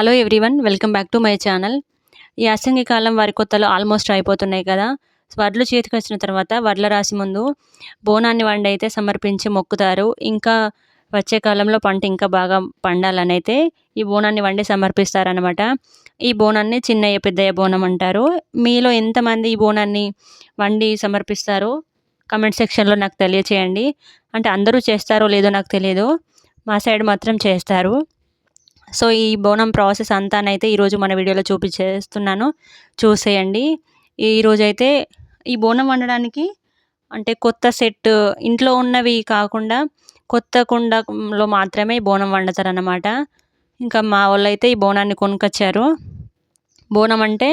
Hello everyone welcome back to my channel. ఈ యాసంగి కాలం వారి కొత్తలు ఆల్మోస్ట్ అయిపోతున్నాయి కదా. వడ్లు చేతికి వచ్చిన తర్వాత వడ్ల రాసి ముందు బోనాన్ని వండి అయితే సమర్పించి మొక్కుతారు. ఇంకా వచ్చే కాలంలో పంట ఇంకా బాగా పండాలని అయితే ఈ బోనాన్ని వండి సమర్పిస్తారనమాట ఈ బోనాన్ని చిన్నయ్య పెద్దయ్య బోనం అంటారు. మీలో ఎంతమంది ఈ బోనాన్ని వండి సమర్పిస్తారో కమెంట్ సెక్షన్లో నాకు తెలియచేయండి. అంటే అందరూ చేస్తారో లేదో నాకు తెలియదు. మా సైడ్ మాత్రం చేస్తారు. సో ఈ బోనం ప్రాసెస్ అంతానైతే ఈరోజు మన వీడియోలో చూపించేస్తున్నాను. చూసేయండి. ఈరోజు అయితే ఈ బోనం వండడానికి అంటే కొత్త సెట్ ఇంట్లో ఉన్నవి కాకుండా కొత్త కుండలో మాత్రమే బోనం వండుతారన్నమాట. ఇంకా మా వాళ్ళు అయితే ఈ బోనాన్ని కొనుకొచ్చారు. బోనం అంటే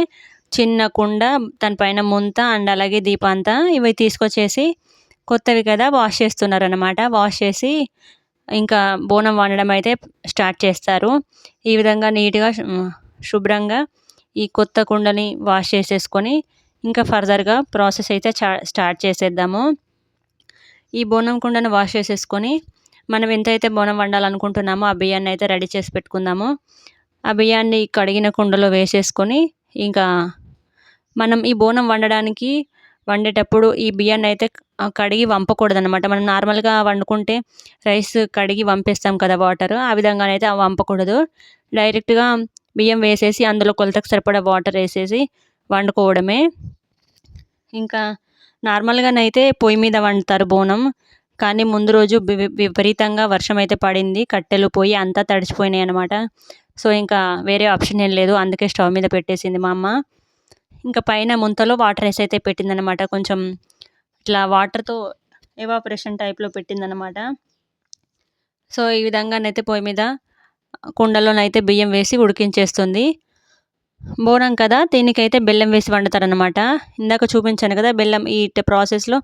చిన్న కుండ దానిపైన ముంత అండ్ అలాగే దీపంతా ఇవి తీసుకొచ్చేసి కొత్తవి కదా వాష్ చేస్తున్నారనమాట వాష్ చేసి ఇంకా బోనం వండడం అయితే స్టార్ట్ చేస్తారు. ఈ విధంగా నీట్గా శుభ్రంగా ఈ కొత్త కుండని వాష్ చేసేసుకొని ఇంకా ఫర్దర్గా ప్రాసెస్ అయితే స్టార్ట్ చేసేద్దాము. ఈ బోనం కుండను వాష్ చేసేసుకొని మనం ఎంతైతే బోనం వండాలనుకుంటున్నామో ఆ బియ్యాన్ని అయితే రెడీ చేసి పెట్టుకుందాము. ఆ బియ్యాన్ని కడిగిన కుండలో వేసేసుకొని ఇంకా మనం ఈ బోనం వండడానికి వండేటప్పుడు ఈ బియ్యాన్ని అయితే కడిగి వంపకూడదు అనమాట మనం నార్మల్గా వండుకుంటే రైస్ కడిగి వంపేస్తాం కదా వాటర్ ఆ విధంగానైతే వంపకూడదు. డైరెక్ట్గా బియ్యం వేసేసి అందులో కొలతకు సరిపడా వాటర్ వేసేసి వండుకోవడమే. ఇంకా నార్మల్గానైతే పొయ్యి మీద వండుతారు బోనం కానీ ముందు రోజు విపరీతంగా వర్షం అయితే పడింది కట్టెలు పోయి అంతా తడిచిపోయినాయి అనమాట సో ఇంకా వేరే ఆప్షన్ ఏం లేదు అందుకే స్టవ్ మీద పెట్టేసింది మా అమ్మ. ఇంకా పైన ముంతలో వాటర్ వేసి అయితే పెట్టిందనమాట కొంచెం ఇట్లా వాటర్తో ఎవాపరేషన్ టైప్లో పెట్టిందనమాట సో ఈ విధంగానైతే పొయ్యి మీద కుండలోనైతే బియ్యం వేసి ఉడికించేస్తుంది. బోనం కదా దీనికైతే బెల్లం వేసి వండుతారనమాట ఇందాక చూపించాను కదా బెల్లం ఈ ప్రాసెస్లో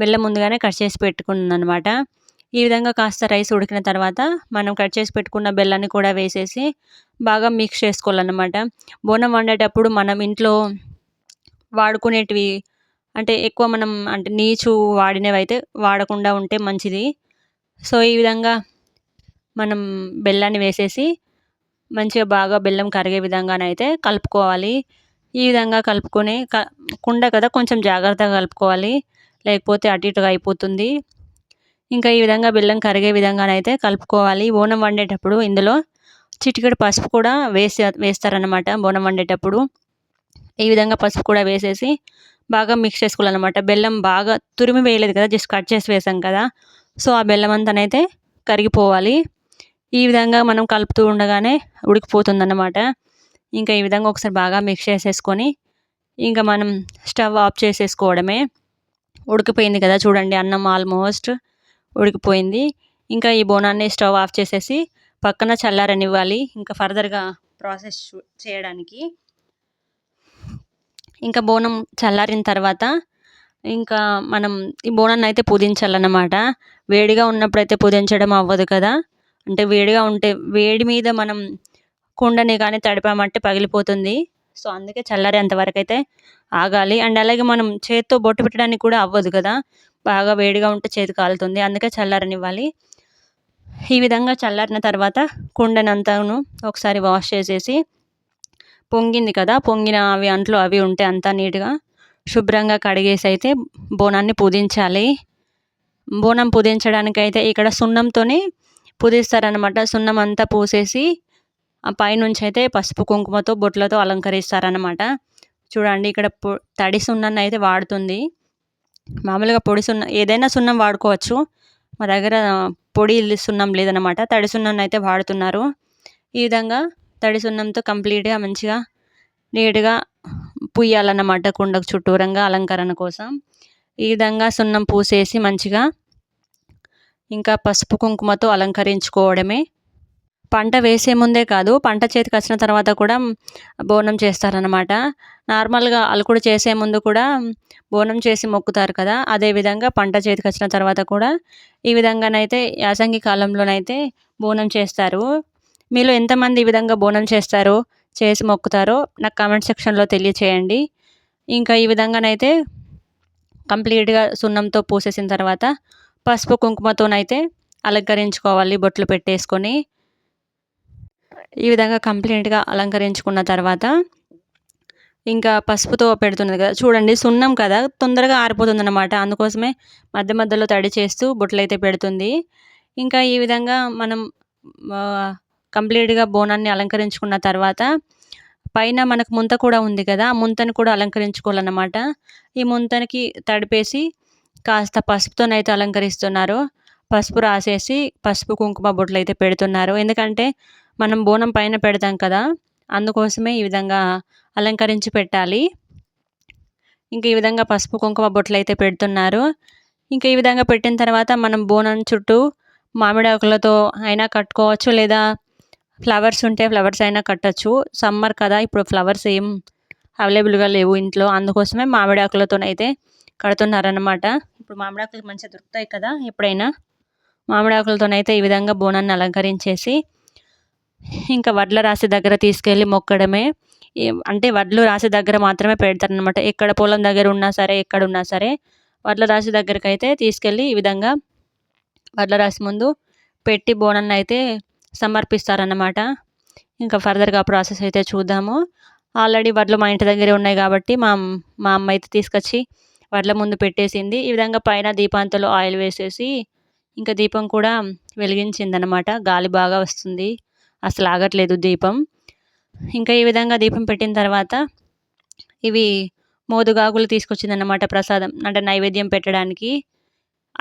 బెల్లం ముందుగానే కట్ చేసి పెట్టుకున్నానమాట ఈ విధంగా కాస్త రైస్ ఉడికిన తర్వాత మనం కట్ చేసి పెట్టుకున్న బెల్లాన్ని కూడా వేసేసి బాగా మిక్స్ చేసుకోవాలన్నమాట. బోనం వండేటప్పుడు మనం ఇంట్లో వాడుకునేటివి అంటే ఎక్కువ మనం అంటే నీచు వాడినవి అయితే వాడకుండా ఉంటే మంచిది. సో ఈ విధంగా మనం బెల్లాన్ని వేసేసి మంచిగా బాగా బెల్లం కరిగే విధంగానైతే కలుపుకోవాలి. ఈ విధంగా కలుపుకొని కుండ కదా కొంచెం జాగ్రత్తగా కలుపుకోవాలి. లేకపోతే అటు ఇటుగా అయిపోతుంది. ఇంకా ఈ విధంగా బెల్లం కరిగే విధంగానైతే కలుపుకోవాలి. బోనం వండేటప్పుడు ఇందులో చిటికెడు పసుపు కూడా వేసి వేస్తారనమాట బోనం వండేటప్పుడు. ఈ విధంగా పసుపు కూడా వేసేసి బాగా మిక్స్ చేసుకోవాలన్నమాట. బెల్లం బాగా తురిమి వేయలేదు కదా జస్ట్ కట్ చేసి వేసాం కదా. సో ఆ బెల్లం అంతానైతే కరిగిపోవాలి. ఈ విధంగా మనం కలుపుతూ ఉండగానే ఉడికిపోతుందన్నమాట. ఇంకా ఈ విధంగా ఒకసారి బాగా మిక్స్ చేసేసుకొని ఇంకా మనం స్టవ్ ఆఫ్ చేసేసుకోవడమే. ఉడికిపోయింది కదా చూడండి అన్నం ఆల్మోస్ట్ ఉడికిపోయింది. ఇంకా ఈ బోనాన్ని స్టవ్ ఆఫ్ చేసేసి పక్కన చల్లారనివ్వాలి. ఇంకా ఫర్దర్గా ప్రాసెస్ చేయడానికి. ఇంకా బోనం చల్లారిన తర్వాత ఇంకా మనం ఈ బోనాన్ని అయితే పుదించాలన్నమాట వేడిగా ఉన్నప్పుడు అయితే పుదించడం అవ్వదు కదా. అంటే వేడిగా ఉంటే వేడి మీద మనం కుండని కానీ తడిపామంటే పగిలిపోతుంది. సో అందుకే చల్లారేంత వరకు అయితే ఆగాలి. అండ్ అలాగే మనం చేతితో బొట్టు పెట్టడానికి కూడా అవ్వదు కదా. బాగా వేడిగా ఉంటే చేతి కాలుతుంది. అందుకే చల్లారనివ్వాలి. ఈ విధంగా చల్లారిన తర్వాత కుండనంతాను ఒకసారి వాష్ చేసేసి పొంగింది కదా పొంగిన అవి అంట్లు అవి ఉంటే అంతా నీట్గా శుభ్రంగా కడిగేసి అయితే బోనాన్ని పుదించాలి. బోనం పుదించడానికైతే ఇక్కడ సున్నంతోనే పుదిస్తారనమాట సున్నం అంతా పూసేసి ఆ పైనుంచి అయితే పసుపు కుంకుమతో బొట్లతో అలంకరిస్తారనమాట చూడండి ఇక్కడ పొ తడి సున్నాన్ని అయితే వాడుతుంది. మామూలుగా పొడి సున్నం ఏదైనా సున్నం వాడుకోవచ్చు. మా దగ్గర పొడి సున్నం లేదనమాట తడి సున్నం అయితే వాడుతున్నారు. ఈ విధంగా తడి సున్నంతో కంప్లీట్గా మంచిగా నీట్గా పుయ్యాలన్నమాట కుండకు చుట్టూరంగా అలంకరణ కోసం ఈ విధంగా సున్నం పూసేసి మంచిగా ఇంకా పసుపు కుంకుమతో అలంకరించుకోవడమే. పంట వేసే ముందే కాదు పంట చేతికి వచ్చిన తర్వాత కూడా బోనం చేస్తారనమాట నార్మల్గా అలుకుడు చేసే ముందు కూడా బోనం చేసి మొక్కుతారు కదా అదేవిధంగా పంట చేతికి వచ్చిన తర్వాత కూడా ఈ విధంగానైతే యాసంగి కాలంలోనైతే బోనం చేస్తారు. మీలో ఎంతమంది ఈ విధంగా బోనం చేస్తారు? చేసి మొక్కుతారో నాకు కామెంట్ సెక్షన్లో తెలియచేయండి ఇంకా ఈ విధంగానైతే కంప్లీట్గా సున్నంతో పూసేసిన తర్వాత పసుపు కుంకుమతోనైతే అలంకరించుకోవాలి బొట్లు పెట్టేసుకొని ఈ విధంగా కంప్లీట్‌గా అలంకరించుకున్న తర్వాత ఇంకా పసుపుతో పెడుతున్నది కదా! చూడండి సున్నం కదా! తొందరగా ఆరిపోతుందనమాట. అందుకోసమే మధ్య మధ్యలో తడి చేస్తూ బొట్లయితే పెడుతుంది. ఇంకా ఈ విధంగా మనం కంప్లీట్‌గా బోనాన్ని అలంకరించుకున్న తర్వాత పైన మనకు ముంత కూడా ఉంది కదా! ఆ ముంతను కూడా అలంకరించుకోవాలన్నమాట. ఈ ముంతనికి తడిపేసి కాస్త పసుపుతోనైతే అలంకరిస్తున్నారు. పసుపు రాసేసి పసుపు, కుంకుమ బొట్లయితే పెడుతున్నారు. ఎందుకంటే మనం బోనం పైన పెడతాం కదా! అందుకోసమే ఈ విధంగా అలంకరించి పెట్టాలి. ఇంకా ఈ విధంగా పసుపు, కుంకుమ బొట్లు అయితే పెడుతున్నారు. ఇంకా ఈ విధంగా పెట్టిన తర్వాత మనం బోనం చుట్టూ మామిడాకులతో అయినా కట్టుకోవచ్చు. లేదా ఫ్లవర్స్ ఉంటే ఫ్లవర్స్ అయినా కట్టొచ్చు. సమ్మర్ కదా! ఇప్పుడు ఫ్లవర్స్ ఏం అవైలబుల్‌గా లేవు ఇంట్లో. అందుకోసమే మామిడాకులతోనైతే కడుతున్నారనమాట. ఇప్పుడు మామిడాకులు మంచిగా దొరుకుతాయి కదా! ఎప్పుడైనా. మామిడాకులతోనైతే ఈ విధంగా బోనాన్ని అలంకరించేసి ఇంకా వడ్ల రాశి దగ్గర తీసుకెళ్ళి మొక్కడమే. అంటే వడ్లు రాశి దగ్గర మాత్రమే పెడతారనమాట. ఎక్కడ పొలం దగ్గర ఉన్నా సరే, ఎక్కడ ఉన్నా సరే వడ్ల రాశి దగ్గరకైతే తీసుకెళ్ళి ఈ విధంగా వడ్ల రాశి ముందు పెట్టి బోనాన్నయితే సమర్పిస్తారన్నమాట. ఇంకా ఫర్దర్‌గా ప్రాసెస్ అయితే చూద్దాము. ఆల్రెడీ వడ్లు మా ఇంటి దగ్గరే ఉన్నాయి కాబట్టి మా మా అమ్మ అయితే తీసుకొచ్చి వడ్ల ముందు పెట్టేసింది. ఈ విధంగా పైన దీపాంతలో ఆయిల్ వేసేసి ఇంకా దీపం కూడా వెలిగించిందనమాట. గాలి బాగా వస్తుంది. అసలు ఆగట్లేదు దీపం. ఇంకా ఈ విధంగా దీపం పెట్టిన తర్వాత ఇవి మోదుగాకులు తీసుకొచ్చిందనమాట ప్రసాదం. అంటే నైవేద్యం పెట్టడానికి.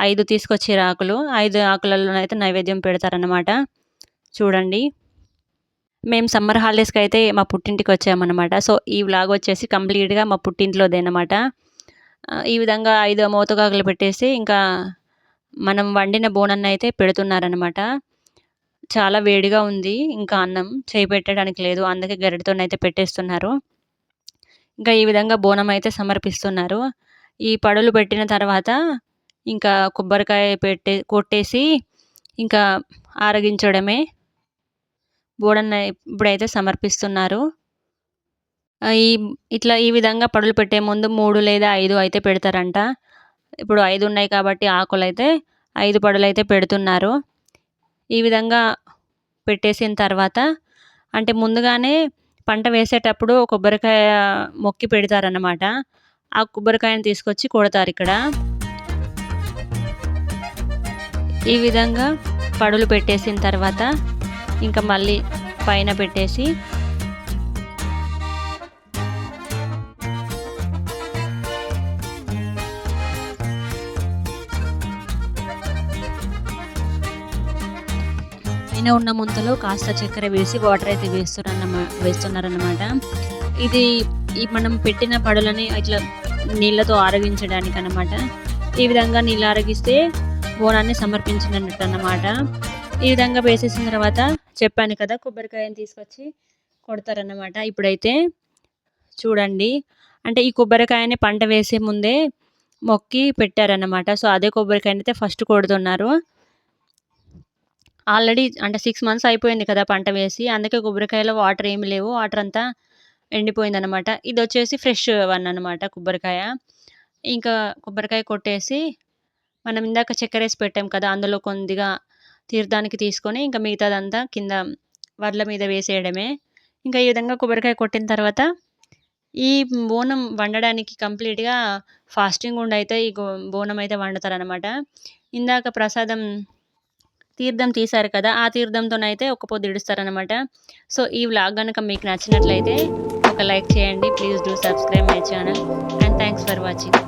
ఐదు తీసుకొచ్చే ఆకులు. ఐదు ఆకులలోనైతే నైవేద్యం పెడతారనమాట. చూడండి. మేము సమ్మర్ హాలిడేస్‌కైతే మా పుట్టింటికి వచ్చామనమాట. సో, ఈ వ్లాగ్ వచ్చేసి కంప్లీట్‌గా మా పుట్టింట్లోదేనమాట. ఆహ్, ఈ విధంగా ఐదు మూతకాకులు పెట్టేసి ఇంకా మనం వండిన బోనాన్నయితే పెడుతున్నారనమాట. చాలా వేడిగా ఉంది. ఇంకా అన్నం చేయి పెట్టడానికి లేదు. అందుకే గరిటతోనైతే పెట్టేస్తున్నారు. ఇంకా ఈ విధంగా బోనం అయితే సమర్పిస్తున్నారు. ఈ పడులు పెట్టిన తర్వాత ఇంకా కొబ్బరికాయ పెట్టే కొట్టేసి ఇంకా ఆరగించడమే. బోడన్న ఇప్పుడైతే సమర్పిస్తున్నారు. ఈ ఇట్లా ఈ విధంగా పడులు పెట్టే ముందు మూడు లేదా ఐదు అయితే పెడతారంట. ఇప్పుడు ఐదు ఉన్నాయి కాబట్టి ఆకులైతే 5 పడులైతే పెడుతున్నారు. ఈ విధంగా పెట్టేసిన తర్వాత అంటే ముందుగానే పంట వేసేటప్పుడు కొబ్బరికాయ మొక్కి పెడతారన్నమాట. ఆ కొబ్బరికాయని తీసుకొచ్చి కొడతారు ఇక్కడ ఈ విధంగా పడులు పెట్టేసిన తర్వాత ఇంకా మళ్ళీ పైన పెట్టేసి పైన ఉన్న ముంతలో కాస్త చక్కెర వేసి వాటర్ అయితే వేస్తురన్నమా వేస్తున్నారన్నమాట. ఇది మనం పెట్టిన పడులని ఇట్లా నీళ్ళతో ఆరగించడానికన్నమాట. ఈ విధంగా నీళ్ళు ఆరగిస్తే బోనాన్ని సమర్పించినట్టన్నమాట. ఈ విధంగా వేసేసిన తర్వాత చెప్పాను కదా! కొబ్బరికాయని తీసుకొచ్చి కొడతారన్నమాట. ఇప్పుడైతే చూడండి. అంటే ఈ కొబ్బరికాయని పంట వేసే ముందే మొక్కి పెట్టారన్నమాట. సో, అదే కొబ్బరికాయని అయితే ఫస్ట్ కొడుతున్నారు. ఆల్రెడీ అంటే సిక్స్ మంత్స్ అయిపోయింది కదా! పంట వేసి. అందుకే కొబ్బరికాయలో వాటర్ ఏమి లేవు. వాటర్ అంతా ఎండిపోయిందనమాట. ఇదొచ్చేసి ఫ్రెష్ వన్ అనమాట కొబ్బరికాయ. ఇంకా కొబ్బరికాయ కొట్టేసి మనం ఇందాక చక్కెర వేసి పెట్టాం కదా! అందులో కొద్దిగా తీర్థానికి తీసుకొని ఇంకా మిగతాదంతా కింద వడ్ల మీద వేసేయడమే. ఇంకా ఈ విధంగా కొబ్బరికాయ కొట్టిన తర్వాత ఈ బోనం వండడానికి కంప్లీట్‌గా ఫాస్టింగ్ ఉండి అయితే ఈ గో బోనం అయితే వండుతారనమాట. ఇందాక ప్రసాదం తీర్థం తీశారు కదా! ఆ తీర్థంతోనైతే ఒక్క పొద్దు ఇడుస్తారనమాట. సో, ఈ వ్లాగ్ గనుక మీకు నచ్చినట్లయితే ఒక లైక్ చేయండి. Please do subscribe my channel and thanks for watching.